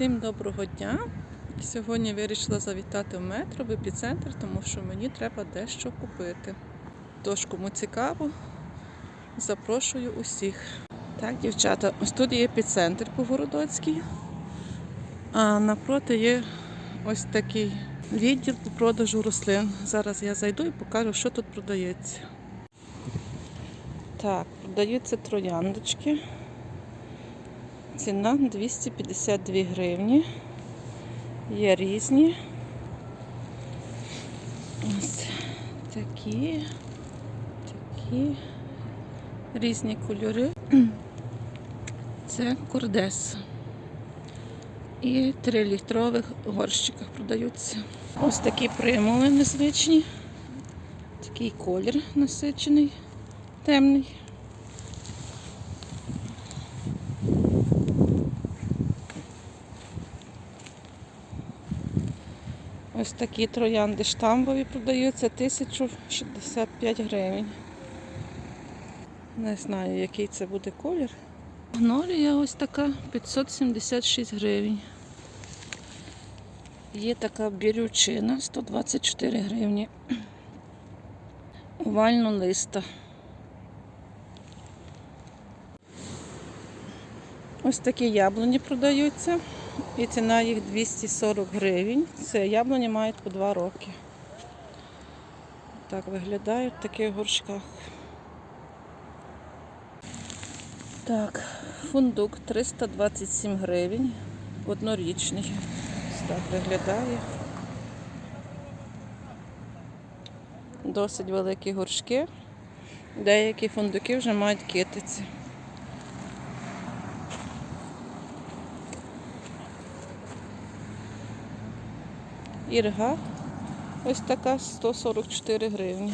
Всім доброго дня. Сьогодні вирішила завітати в метро в епіцентр, тому що мені треба дещо купити. Тож, кому цікаво, запрошую усіх. Так, дівчата, ось тут є епіцентр по-городоцькій, а напроти є ось такий відділ по продажу рослин. Зараз я зайду і покажу, що тут продається. Так, продаються трояндочки. Ціна 252 гривні. Є різні. Ось такі, такі різні кольори. Це кордес. І 3 літрових горщиках продаються. Ось такі примули незвичні. Такий колір насичений, темний. Ось такі троянди штамбові продаються 1065 гривень. Не знаю, який це буде колір. Гнолія ось така 576 гривень. Є така бірючина 124 гривні. Овально листа. Ось такі яблуні продаються. І ціна їх 240 гривень. Це яблуні мають по 2 роки. Так виглядають в таких горшках. Так, фундук 327 гривень. Однорічний. Ось так виглядає. Досить великі горшки. Деякі фундуки вже мають китиці. Ірга ось така 144 гривні.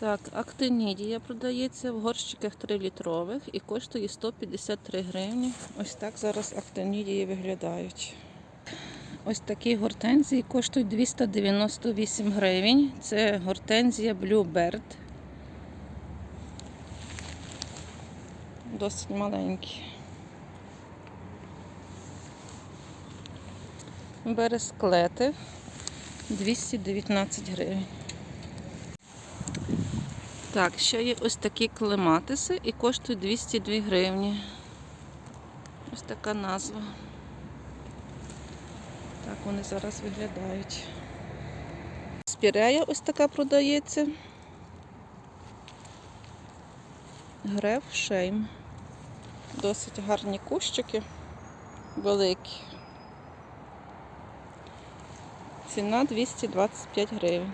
Так, актинідія продається в горщиках 3 літрових і коштує 153 гривні. Ось так зараз актинідії виглядають. Ось такі гортензії коштують 298 гривень. Це гортензія Bluebird. Досить маленькі. Бересклети 219 гривень. Так, ще є ось такі клематиси і коштують 202 гривні. Ось така назва. Так вони зараз виглядають. Спірея ось така продається. Греф шейм. Досить гарні кущики, великі. Ціна 225 гривень.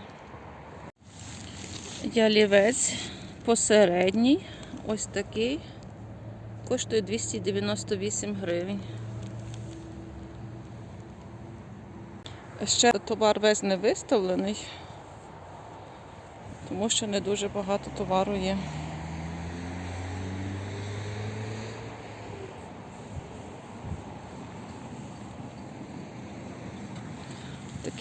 Ялівець посередній, ось такий, коштує 298 гривень. Ще товар весь не виставлений, тому що не дуже багато товару є.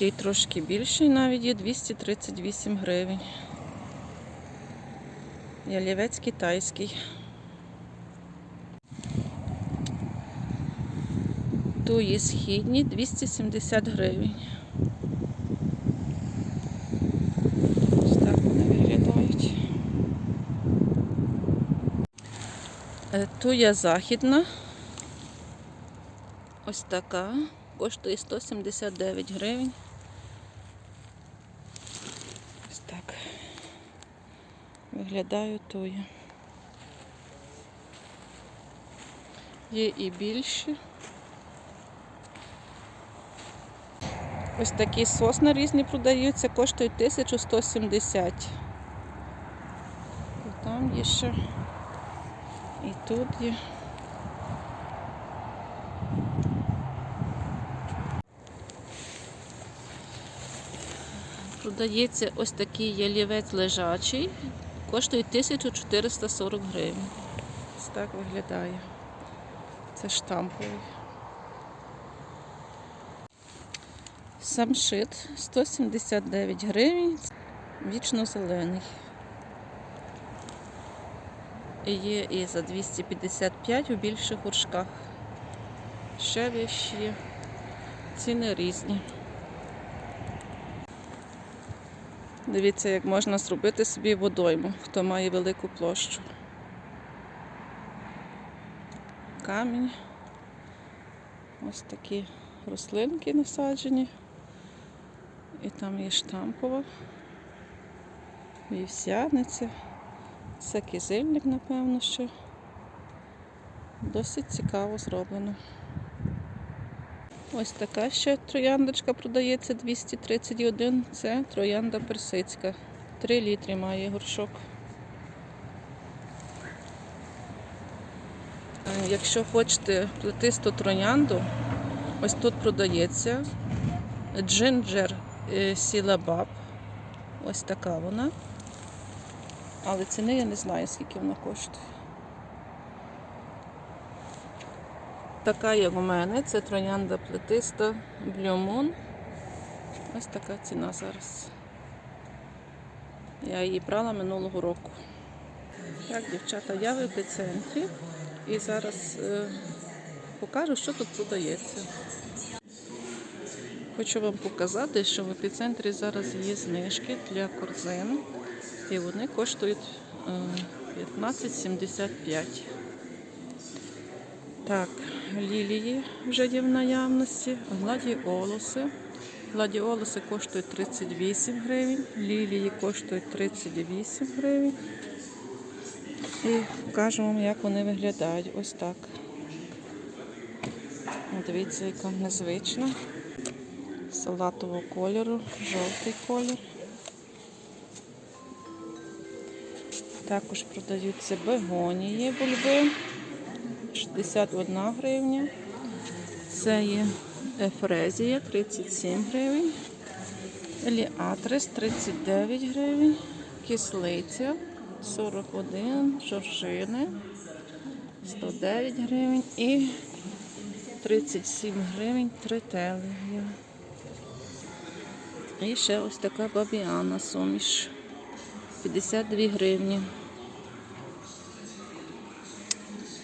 Такий трошки більший навіть є 238 гривень. Ялівець китайський. Туї східні 270 гривень. Ось так вони виглядають. Е, Туя західна. Ось така. Коштує 179 гривень. Ось так. Виглядаю туя. Є і більші. Ось такі сосни різні продаються, коштують 1170. І там є ще. І тут є. Продається ось такий ялівець лежачий, коштує 1440 гривень. Ось так виглядає. Це штамповий. Самшит 179 гривень, вічно зелений. І Є і за 255 у більших горшках. Ще вещі. Ціни різні. Дивіться, як можна зробити собі водойму, хто має велику площу. Камінь. Ось такі рослинки насаджені. І там є штампова, вівсяниця. Це кизильник, напевно, що. Досить цікаво зроблено. Ось така ще трояндочка продається 231. Це троянда персидська. 3 літри має горшок. Е, Якщо хочете плетисту троянду, ось тут продається джинджер е, сілабаб. Ось така вона. Але ціни я не знаю, скільки вона коштує. Така, як у мене, це троянда плетиста Blue Ось така ціна зараз. Я її брала минулого року. Так, дівчата, я в епіцентрі і зараз е, покажу, що тут продається. Хочу вам показати, що в епіцентрі зараз є знижки для корзин, і вони коштують е, 15,75. Так, лілії вже є в наявності, гладіолуси. Гладіолуси коштують 38 гривень, лілії коштують 38 гривень. І покажу вам, як вони виглядають. Ось так. Дивіться, яка незвична. Салатового кольору, жовтий колір. Також продаються бегонії бульби. 61 гривня. Це є ефрезія 37 гривень. Еліатрис 39 гривень. Кислиця 41, жоржини 109 гривень і 37 гривень трителія. І ще ось така бабіана суміш 52 гривні.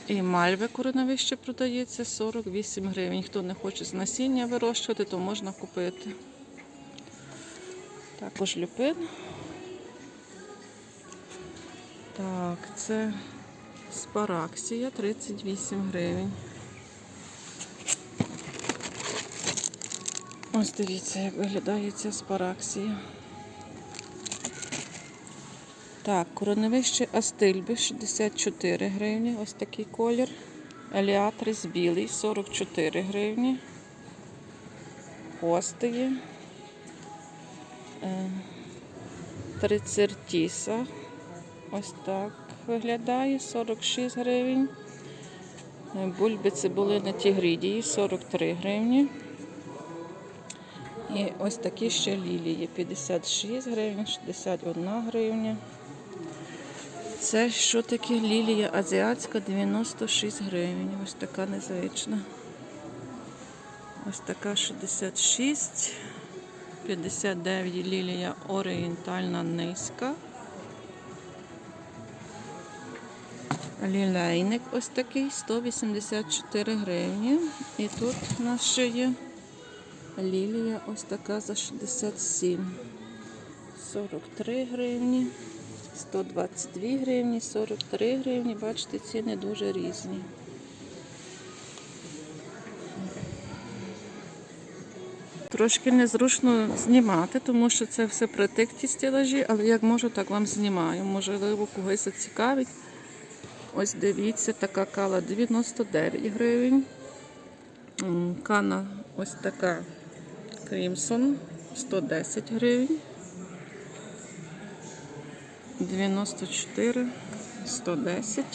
І мальве короновище продається 48 гривень. Хто не хоче з насіння вирощувати, то можна купити. Також люпин. Так, це спараксія 38 гривень. Ось дивіться, як виглядає ця спараксія. Так, короневище Астильби 64 гривні, ось такий колір. Еліатрис білий 44 гривні. Хости Е, Трицертіса. Ось так виглядає 46 гривень. Е, Бульби цибулини тігрідії 43 гривні. І ось такі ще лілії 56 гривень, 61 гривня. Це що таке лілія азіатська 96 гривень. Ось така незвична. Ось така 66, 59 лілія орієнтальна низька. Лілейник ось такий 184 гривні. І тут у нас ще є лілія ось така за 67. 43 гривні. 122 гривні, 43 гривні. Бачите, ціни дуже різні. Трошки незручно знімати, тому що це все притикті стелажі, але як можу, так вам знімаю. Можливо, когось зацікавить. Ось дивіться, така кала 99 гривень. Кана ось така Крімсон 110 гривень. 94, 110,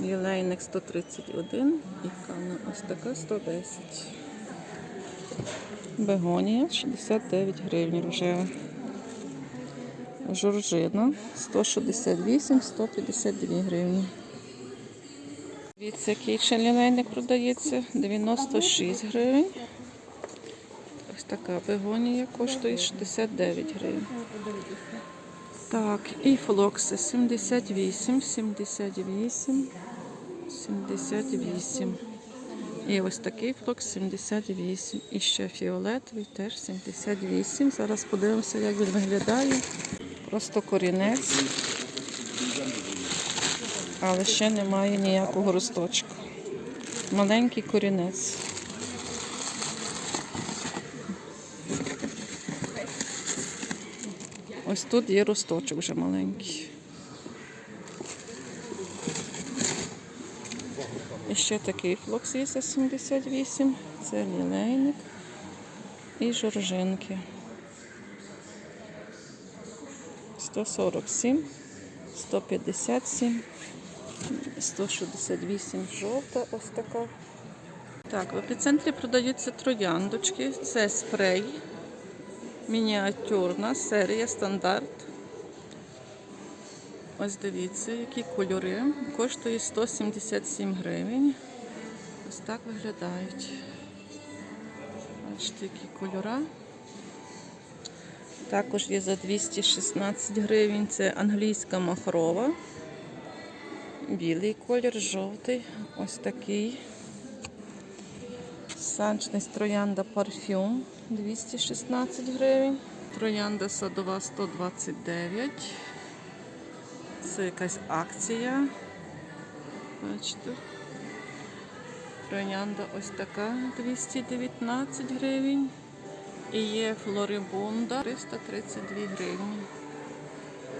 лілейник 131 і кана ось така 110. Бегонія 69 гривень рожева. Жоржина 168, 152 гривні. Дивіться, який ще лілейник продається 96 гривень. Ось така бегонія коштує 69 гривень. Так, і флокси 78, 78, 78. І ось такий флокс 78. І ще фіолетовий теж 78. Зараз подивимося, як він виглядає. Просто корінець. Але ще немає ніякого росточку. Маленький корінець. Ось тут є росточок вже маленький. І ще такий флокс є за 78. Це лілейник і жоржинки. 147, 157, 168 жовта ось така. Так, в епіцентрі продаються трояндочки. Це спрей. Мініатюрна серія стандарт. Ось дивіться, які кольори. Коштує 177 гривень. Ось так виглядають. Бачите, які кольора. Також є за 216 гривень. Це англійська махрова. Білий колір, жовтий. Ось такий. Санчність троянда парфюм 216 гривень. Троянда садова 129. Це якась акція. Бачите. Троянда ось така 219 гривень. І є флорибунда 332 гривні.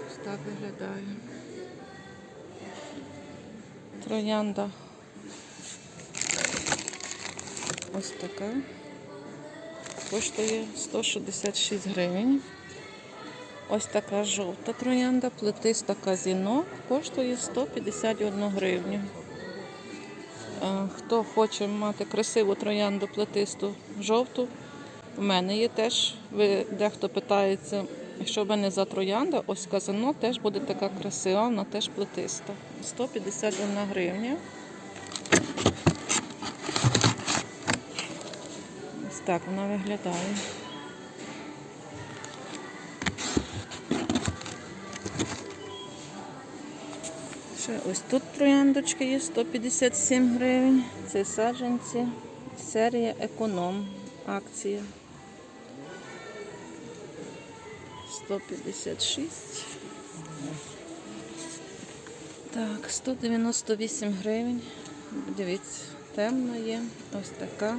Ось так виглядає. Троянда ось така. Коштує 166 гривень. Ось така жовта троянда, плетиста казіно, коштує 151 гривню. Е, Хто хоче мати красиву троянду плетисту жовту, в мене є теж. Ви дехто питається, якщо в мене за троянда, ось казино теж буде така красива, вона теж плетиста. 151 гривня. Так вона виглядає. Ще ось тут трояндочки є 157 гривень. Це саджанці. Серія економ. Акція. 156. Так, 198 гривень. Дивіться, темна є. Ось така.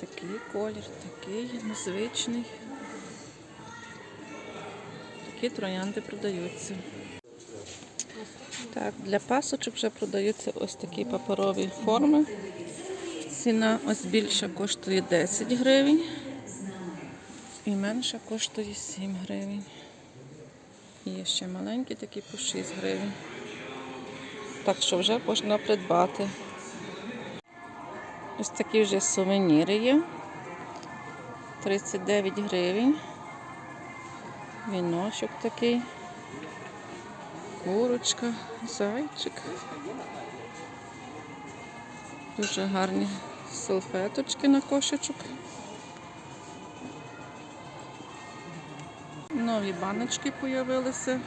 Такий колір, такий незвичний. Такі троянди продаються. Так, для пасочок вже продаються ось такі паперові форми. Ціна ось більша коштує 10 гривень і менша коштує 7 гривень. Є ще маленькі такі по 6 гривень. Так що вже можна придбати. Ось такі вже сувеніри є. 39 гривень. Віночок такий. Курочка, зайчик. Дуже гарні салфеточки на кошечок. Нові баночки з'явилися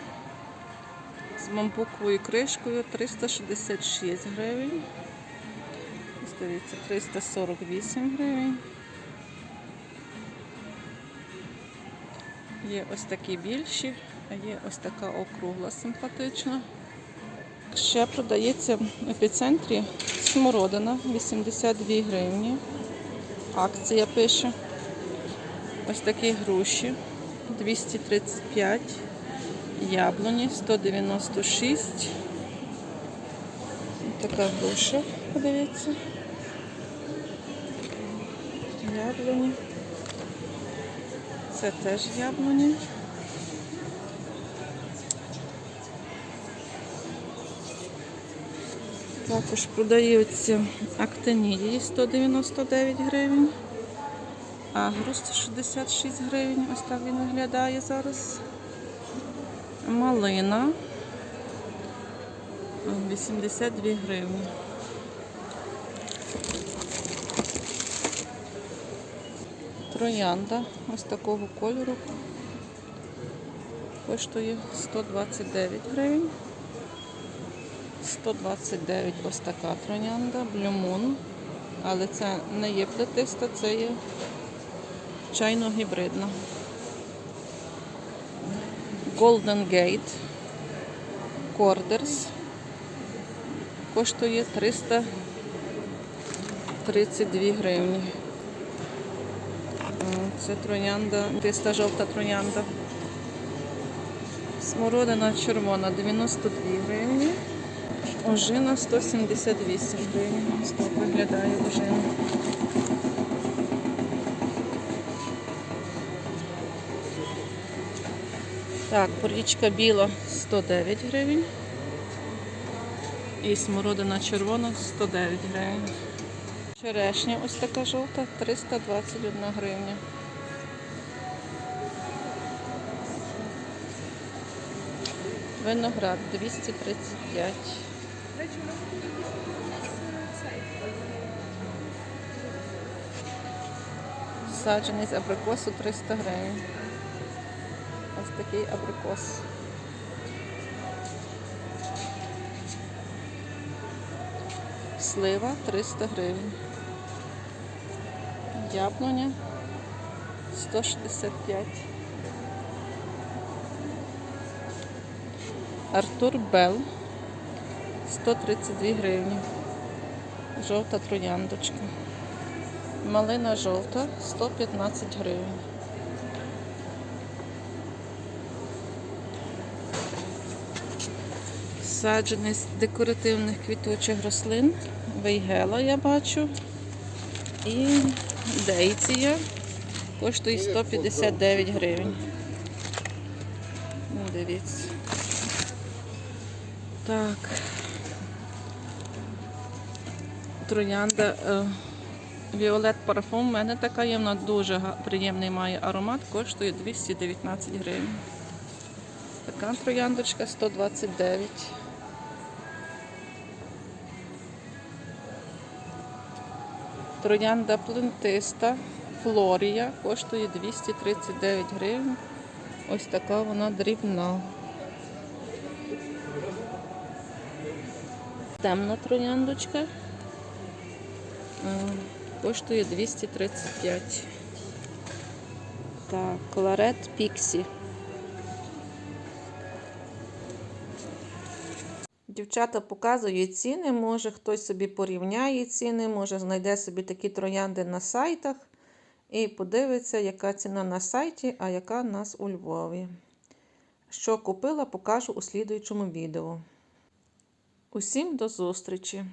з бамбуковою кришкою 366 гривень. Дивіться, 348 гривень. Є ось такі більші, а є ось така округла симпатична. Ще продається в епіцентрі смородина 82 гривні. Акція пише. Ось такі груші 235, яблуні 196. Ось така груша, подивіться. Яблуні. Це теж яблуні. Також продаються актинідії 199 гривень. Агрус 66 гривень. Ось так він виглядає зараз. Малина 82 гривні. Троянда ось такого кольору. Коштує 129 гривень. 129 ось така троянда, блюмун. Але це не є плетиста, це є чайно-гібридна. Golden Gate Corдерс коштує 332 гривні. Це троянда, тиста жовта троянда. Смородина червона 92 гривні. Ожина 178 гривень. Ось так виглядає ожина. Так, порічка біла 109 гривень. І смородина червона 109 гривень. Черешня ось така жовта 321 гривня. Виноград 235. Саджений з абрикосу 300 гривень. Ось такий абрикос. Слива 300 гривень. Яблуня 165. Артур Бел 132 гривні. Жовта трояндочка. Малина жовта 115 гривень. Саджений з декоративних квітучих рослин. Вейгела я бачу. І дейція коштує 159 гривень. Ну, Дивіться. Так. Троянда е, Віолет парфум. У мене така є, вона дуже приємний має аромат, коштує 219 гривень. Така трояндочка 129. Троянда плентиста Флорія коштує 239 гривень. Ось така вона дрібна. Темна трояндочка. е, Коштує 235. Так, кларет Піксі. Дівчата показують ціни, може хтось собі порівняє ціни, може знайде собі такі троянди на сайтах і подивиться, яка ціна на сайті, а яка в нас у Львові. Що купила, покажу у слідуючому відео. Усім до зустрічі!